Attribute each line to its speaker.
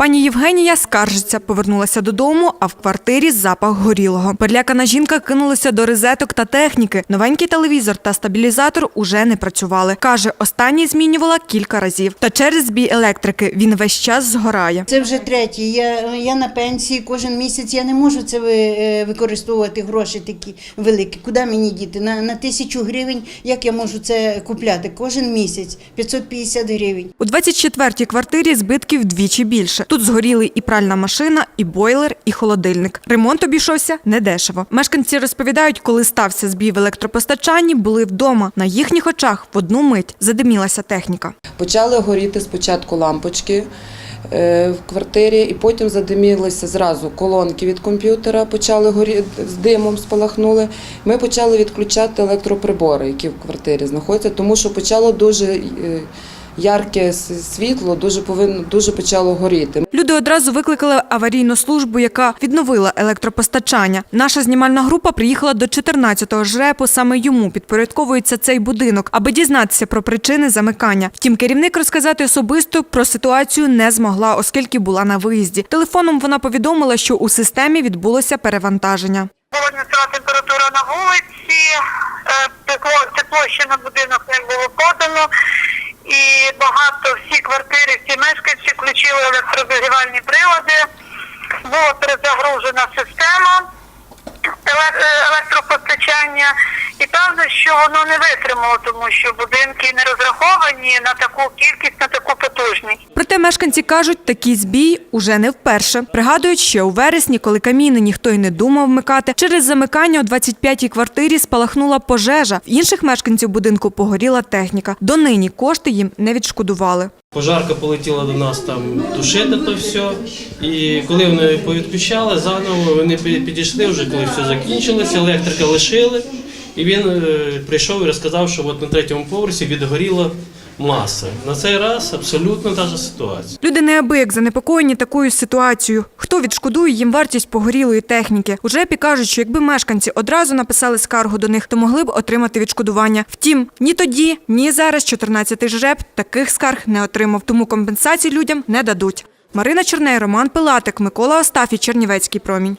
Speaker 1: Пані Євгенія скаржиться, повернулася додому, а в квартирі запах горілого. Перелякана жінка кинулася до розеток та техніки. Новенький телевізор та стабілізатор уже не працювали. Каже, останній змінювала кілька разів. Та через збій електрики він весь час згорає.
Speaker 2: Це вже третій. Я, я на пенсії кожен місяць. Я не можу це е, використовувати гроші такі великі. Куди мені діти? На, на тисячу гривень як я можу це купляти кожен місяць? 550 гривень.
Speaker 1: У 24-й квартирі збитків вдвічі більше. Тут згоріли і пральна машина, і бойлер, і холодильник. Ремонт обійшовся недешево. Мешканці розповідають, коли стався збій в електропостачанні, були вдома. На їхніх очах в одну мить задимілася техніка.
Speaker 3: Почали горіти спочатку лампочки е, в квартирі, і потім задимілися зразу колонки від комп'ютера, почали горіти з димом, спалахнули. Ми почали відключати електроприбори, які в квартирі знаходяться, тому що почало дуже е, ярке світло, дуже повинно дуже почало горіти.
Speaker 1: Люди одразу викликали аварійну службу, яка відновила електропостачання. Наша знімальна група приїхала до 14-го жрепу. Саме йому підпорядковується цей будинок, аби дізнатися про причини замикання. Втім, керівник розказати особисто про ситуацію не змогла, оскільки була на виїзді. Телефоном вона повідомила, що у системі відбулося перевантаження.
Speaker 4: Була низька температура на вулиці, е, тепло, тепло ще на будинок не було подано. І багато всі квартири, всі мешканці включили електрозагрівальні прилади. Була перезагружена система е, електропостачання. І певно, що воно не витримало, тому що будинки не розраховані на таку кількість, на таку потужність.
Speaker 1: Проте мешканці кажуть, такий збій уже не вперше. Пригадують, ще у вересні, коли каміни ніхто й не думав вмикати, через замикання у 25-й квартирі спалахнула пожежа. В інших мешканців будинку погоріла техніка. Донині кошти їм не відшкодували.
Speaker 5: Пожарка полетіла до нас там тушити то все. І коли вони повідключали заново, вони підійшли вже, коли все закінчилося, електрика лишили. І він е, прийшов і розказав, що от на третьому поверсі відгоріла маса. На цей раз абсолютно та ж ситуація.
Speaker 1: Люди неабияк занепокоєні такою ситуацією. Хто відшкодує їм вартість погорілої техніки? У ЖЕПі кажуть, що якби мешканці одразу написали скаргу до них, то могли б отримати відшкодування. Втім, ні тоді, ні зараз 14-й ЖЕП таких скарг не отримав, тому компенсації людям не дадуть. Марина Черней, Роман Пилатик, Микола Остафій, Чернівецький промінь.